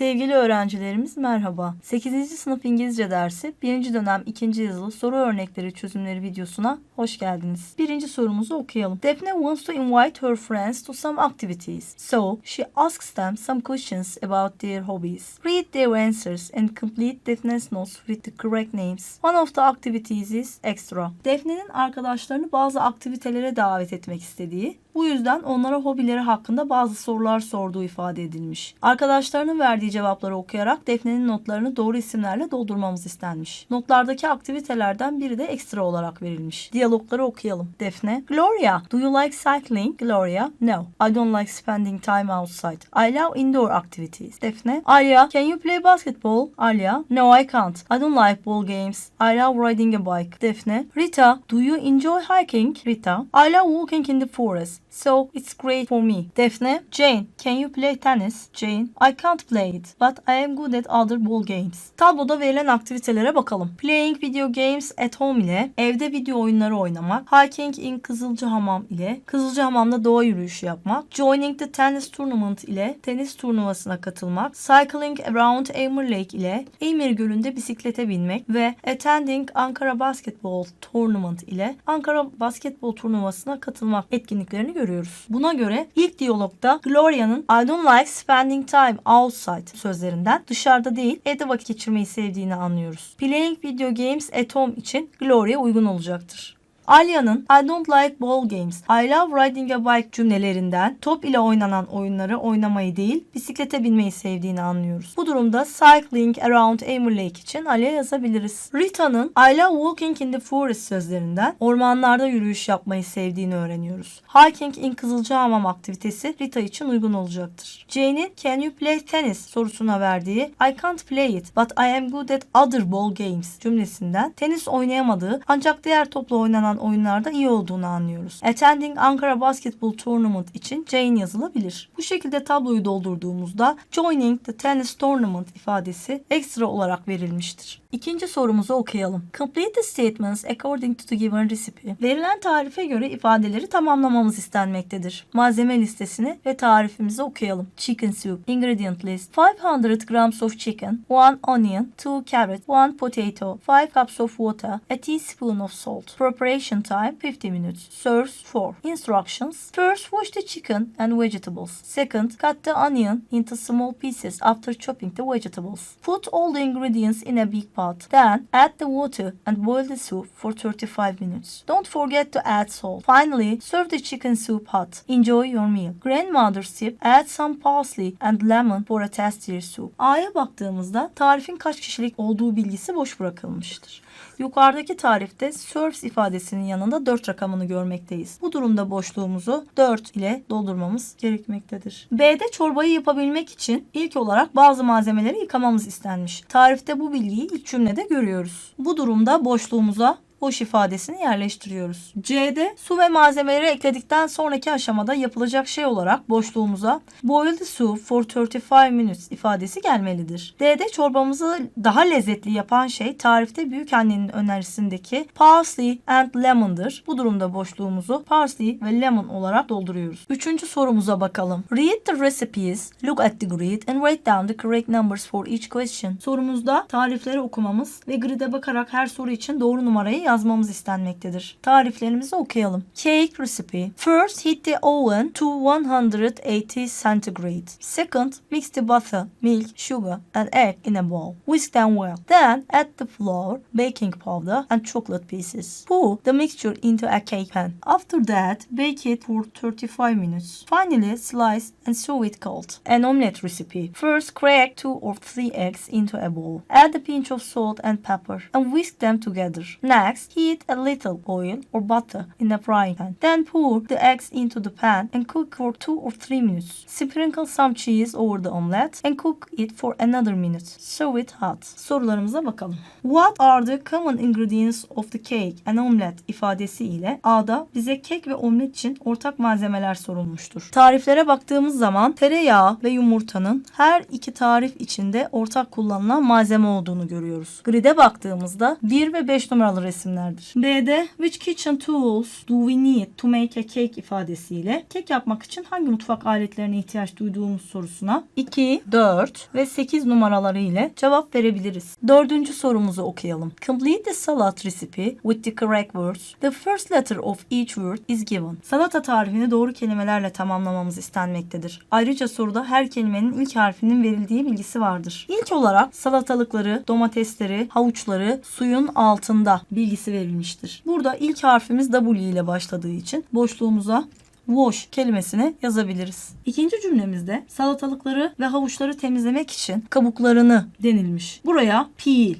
Sevgili öğrencilerimiz merhaba. 8. sınıf İngilizce dersi 1. dönem 2. yazılı soru örnekleri çözümleri videosuna hoş geldiniz. Birinci sorumuzu okuyalım. Daphne wants to invite her friends to some activities. So, she asks them some questions about their hobbies. Read their answers and complete Daphne's notes with the correct names. One of the activities is extra. Daphne'nin arkadaşlarını bazı aktivitelere davet etmek istediği, bu yüzden onlara hobileri hakkında bazı sorular sorduğu ifade edilmiş. Arkadaşlarının verdiği cevapları okuyarak Defne'nin notlarını doğru isimlerle doldurmamız istenmiş. Notlardaki aktivitelerden biri de ekstra olarak verilmiş. Diyalogları okuyalım. Defne, Gloria, do you like cycling? Gloria, no. I don't like spending time outside. I love indoor activities. Defne, Alia, can you play basketball? Alia, no I can't. I don't like ball games. I love riding a bike. Defne, Rita, do you enjoy hiking? Rita, I love walking in the forest. So it's great for me. Defne, Jane, can you play tennis? Jane, I can't play it, but I am good at other ball games. Tabloda verilen aktivitelere bakalım. Playing video games at home ile evde video oyunları oynamak, hiking in Kızılcahamam ile Kızılcahamam'da doğa yürüyüşü yapmak, joining the tennis tournament ile tenis turnuvasına katılmak, cycling around Amur Lake ile Emir Gölü'nde bisiklete binmek ve attending Ankara Basketball Tournament ile Ankara Basketbol turnuvasına katılmak etkinliklerini görüyoruz. Buna göre ilk diyalogda Gloria'nın I don't like spending time outside sözlerinden dışarıda değil evde vakit geçirmeyi sevdiğini anlıyoruz. Playing video games at home için Gloria uygun olacaktır. Alya'nın I don't like ball games, I love riding a bike cümlelerinden top ile oynanan oyunları oynamayı değil bisiklete binmeyi sevdiğini anlıyoruz. Bu durumda cycling around Amur Lake için Alya yazabiliriz. Rita'nın I love walking in the forest sözlerinden ormanlarda yürüyüş yapmayı sevdiğini öğreniyoruz. Hiking in Kızılcahamam aktivitesi Rita için uygun olacaktır. Jane'in Can you play tennis sorusuna verdiği I can't play it but I am good at other ball games cümlesinden tenis oynayamadığı ancak diğer topla oynanan oyunlarda iyi olduğunu anlıyoruz. Attending Ankara Basketball Tournament için Jane yazılabilir. Bu şekilde tabloyu doldurduğumuzda joining the tennis tournament ifadesi ekstra olarak verilmiştir. İkinci sorumuzu okuyalım. Complete the statements according to the given recipe. Verilen tarife göre ifadeleri tamamlamamız istenmektedir. Malzeme listesini ve tarifimizi okuyalım. Chicken soup. Ingredient list. 500 grams of chicken, 1 onion, 2 carrot, 1 potato, 5 cups of water, a teaspoon of salt. Preparation time 50 minutes. Serves 4. Instructions. First wash the chicken and vegetables. Second, cut the onion into small pieces after chopping the vegetables. Put all the ingredients in a big pot. Then add the water and boil the soup for 35 minutes. Don't forget to add salt. Finally, serve the chicken soup hot. Enjoy your meal. Grandmother's tip, add some parsley and lemon for a tastier soup. A'ya baktığımızda tarifin kaç kişilik olduğu bilgisi boş bırakılmıştır. Yukarıdaki tarifte serves ifadesinin yanında 4 rakamını görmekteyiz. Bu durumda boşluğumuzu 4 ile doldurmamız gerekmektedir. B'de çorbayı yapabilmek için ilk olarak bazı malzemeleri yıkamamız istenmiş. Tarifte bu bilgiyi ilk cümlede görüyoruz. Bu durumda boşluğumuza boş ifadesini yerleştiriyoruz. C'de su ve malzemeleri ekledikten sonraki aşamada yapılacak şey olarak boşluğumuza boil the soup for 35 minutes ifadesi gelmelidir. D'de çorbamızı daha lezzetli yapan şey tarifte büyük annenin önerisindeki parsley and lemon'dır. Bu durumda boşluğumuzu parsley ve lemon olarak dolduruyoruz. Üçüncü sorumuza bakalım. Read the recipes, look at the grid and write down the correct numbers for each question. Sorumuzda tarifleri okumamız ve grid'e bakarak her soru için doğru numarayı yazmamız istenmektedir. Tariflerimizi okuyalım. Cake recipe. First heat the oven to 180 centigrade. Second, mix the butter, milk, sugar and egg in a bowl. Whisk them well. Then add the flour, baking powder and chocolate pieces. Pour the mixture into a cake pan. After that, bake it for 35 minutes. Finally, slice and serve it cold. An omelette recipe. First, crack two or three eggs into a bowl. Add a pinch of salt and pepper and whisk them together. Next, heat a little oil or butter in a frying pan. Then pour the eggs into the pan and cook for 2 or 3 minutes. Sprinkle some cheese over the omelette and cook it for another minute. Serve it hot. Sorularımıza bakalım. What are the common ingredients of the cake and omelette ifadesi ile A'da bize kek ve omlet için ortak malzemeler sorulmuştur. Tariflere baktığımız zaman tereyağı ve yumurtanın her iki tarif içinde ortak kullanılan malzeme olduğunu görüyoruz. Grid'e baktığımızda 1 ve 5 numaralı resim isimlerdir. B'de which kitchen tools do we need to make a cake ifadesiyle kek yapmak için hangi mutfak aletlerine ihtiyaç duyduğumuz sorusuna 2, 4 ve 8 numaraları ile cevap verebiliriz. Dördüncü sorumuzu okuyalım. Complete the salad recipe with the correct words. The first letter of each word is given. Salata tarifini doğru kelimelerle tamamlamamız istenmektedir. Ayrıca soruda her kelimenin ilk harfinin verildiği bilgisi vardır. İlk olarak salatalıkları, domatesleri, havuçları suyun altında bilgisi verilmiştir. Burada ilk harfimiz W ile başladığı için boşluğumuza wash kelimesini yazabiliriz. İkinci cümlemizde salatalıkları ve havuçları temizlemek için kabuklarını denilmiş. Buraya peel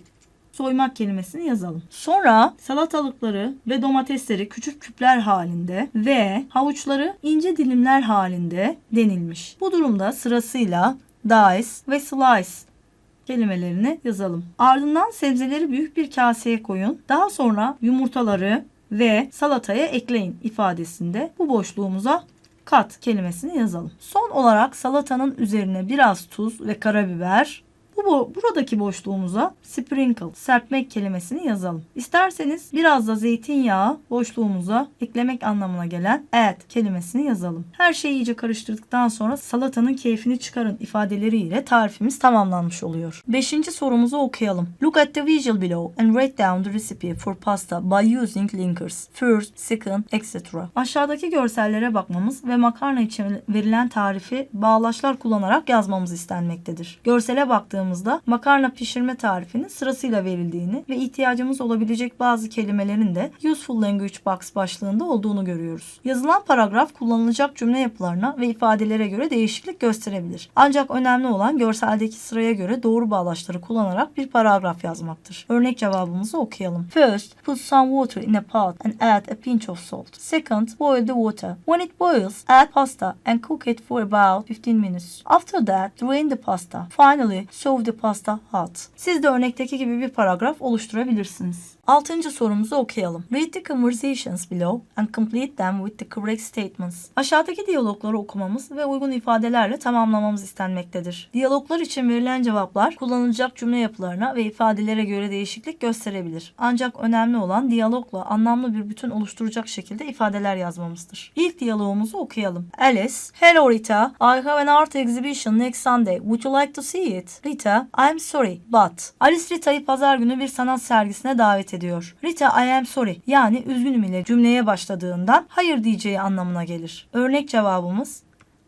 soymak kelimesini yazalım. Sonra salatalıkları ve domatesleri küçük küpler halinde ve havuçları ince dilimler halinde denilmiş. Bu durumda sırasıyla dice ve slice kelimelerini yazalım. Ardından sebzeleri büyük bir kaseye koyun. Daha sonra yumurtaları ve salataya ekleyin ifadesinde bu boşluğumuza kat kelimesini yazalım. Son olarak salatanın üzerine biraz tuz ve karabiber bu buradaki boşluğumuza sprinkle, serpmek kelimesini yazalım. İsterseniz biraz da zeytinyağı boşluğumuza eklemek anlamına gelen add kelimesini yazalım. Her şeyi iyice karıştırdıktan sonra salatanın keyfini çıkarın ifadeleriyle tarifimiz tamamlanmış oluyor. Beşinci sorumuzu okuyalım. Look at the visual below and write down the recipe for pasta by using linkers. First, second, etc. Aşağıdaki görsellere bakmamız ve makarna için verilen tarifi bağlaçlar kullanarak yazmamız istenmektedir. Görsele baktığımızda makarna pişirme tarifinin sırasıyla verildiğini ve ihtiyacımız olabilecek bazı kelimelerin de Useful Language Box başlığında olduğunu görüyoruz. Yazılan paragraf kullanılacak cümle yapılarına ve ifadelere göre değişiklik gösterebilir. Ancak önemli olan görseldeki sıraya göre doğru bağlaçları kullanarak bir paragraf yazmaktır. Örnek cevabımızı okuyalım. First, put some water in a pot and add a pinch of salt. Second, boil the water. When it boils, add pasta and cook it for about 15 minutes. After that, drain the pasta. Finally, serve the pasta hot. Siz de örnekteki gibi bir paragraf oluşturabilirsiniz. Altıncı sorumuzu okuyalım. Read the conversations below and complete them with the correct statements. Aşağıdaki diyalogları okumamız ve uygun ifadelerle tamamlamamız istenmektedir. Diyaloglar için verilen cevaplar kullanılacak cümle yapılarına ve ifadelere göre değişiklik gösterebilir. Ancak önemli olan diyalogla anlamlı bir bütün oluşturacak şekilde ifadeler yazmamızdır. İlk diyalogumuzu okuyalım. Alice, Hello Rita, I have an art exhibition next Sunday. Would you like to see it? Rita, I'm sorry, but. Alice Rita'yı pazar günü bir sanat sergisine davet ediyor. Rita, I am sorry yani üzgünüm ile cümleye başladığından hayır diyeceği anlamına gelir. Örnek cevabımız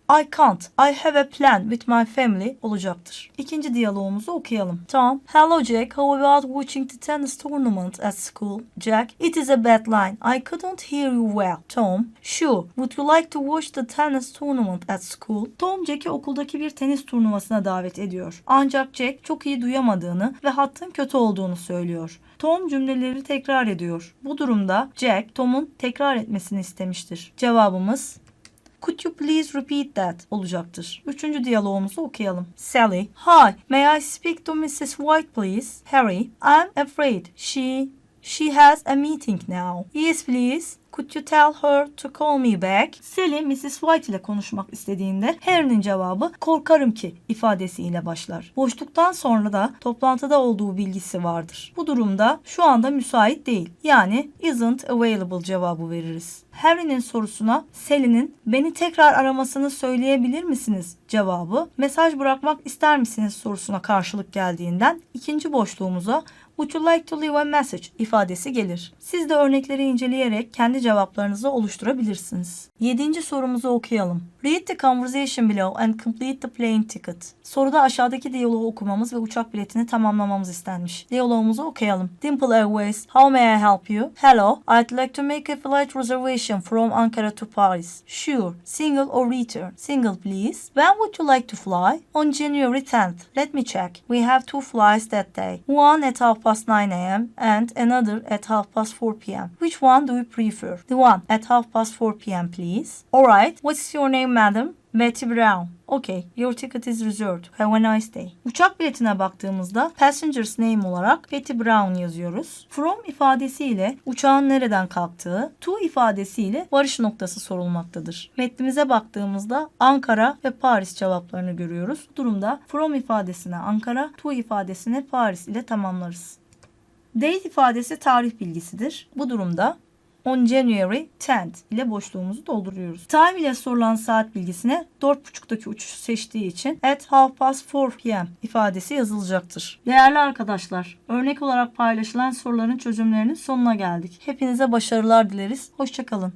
I can't. I have a plan with my family olacaktır. İkinci diyalogumuzu okuyalım. Tom, hello Jack. How about watching the tennis tournament at school? Jack, it is a bad line. I couldn't hear you well. Tom, sure. Would you like to watch the tennis tournament at school? Tom Jack'i okuldaki bir tenis turnuvasına davet ediyor. Ancak Jack çok iyi duyamadığını ve hattın kötü olduğunu söylüyor. Tom cümleleri tekrar ediyor. Bu durumda Jack, Tom'un tekrar etmesini istemiştir. Cevabımız Could you please repeat that olacaktır. Üçüncü diyalogumuzu okuyalım. Sally. Hi, may I speak to Mrs. White please? Harry. I'm afraid she she has a meeting now. Yes please. Could you tell her to call me back? Sally Mrs. White ile konuşmak istediğinde Harry'nin cevabı korkarım ki ifadesiyle başlar. Boşluktan sonra da toplantıda olduğu bilgisi vardır. Bu durumda şu anda müsait değil. Yani isn't available cevabı veririz. Harry'nin sorusuna Sally'nin beni tekrar aramasını söyleyebilir misiniz cevabı mesaj bırakmak ister misiniz sorusuna karşılık geldiğinden ikinci boşluğumuza Would you like to leave a message ifadesi gelir. Siz de örnekleri inceleyerek kendi cevaplarınızı oluşturabilirsiniz. Yedinci sorumuzu okuyalım. Read the conversation below and complete the plane ticket. Soruda aşağıdaki diyaloğu okumamız ve uçak biletini tamamlamamız istenmiş. Diyalogumuzu okuyalım. Dimple Airways, how may I help you? Hello, I'd like to make a flight reservation from Ankara to Paris. Sure, single or return? Single please. When would you like to fly? On January 10th. Let me check. We have two flights that day. One at half past 9 a.m. and another at half past 4 p.m. Which one do you prefer? The one at half past 4 p.m. please. Alright, what's your name madam? Betty Brown. Okay, your ticket is reserved. Have a nice day. Uçak biletine baktığımızda passenger's name olarak Betty Brown yazıyoruz. From ifadesiyle uçağın nereden kalktığı, to ifadesiyle varış noktası sorulmaktadır. Metnimize baktığımızda Ankara ve Paris cevaplarını görüyoruz. Bu durumda from ifadesine Ankara, to ifadesine Paris ile tamamlarız. Date ifadesi tarih bilgisidir. Bu durumda on January 10th ile boşluğumuzu dolduruyoruz. Time ile sorulan saat bilgisine 4.30'daki uçuşu seçtiği için at half past 4 p.m. ifadesi yazılacaktır. Değerli arkadaşlar, örnek olarak paylaşılan soruların çözümlerinin sonuna geldik. Hepinize başarılar dileriz. Hoşçakalın.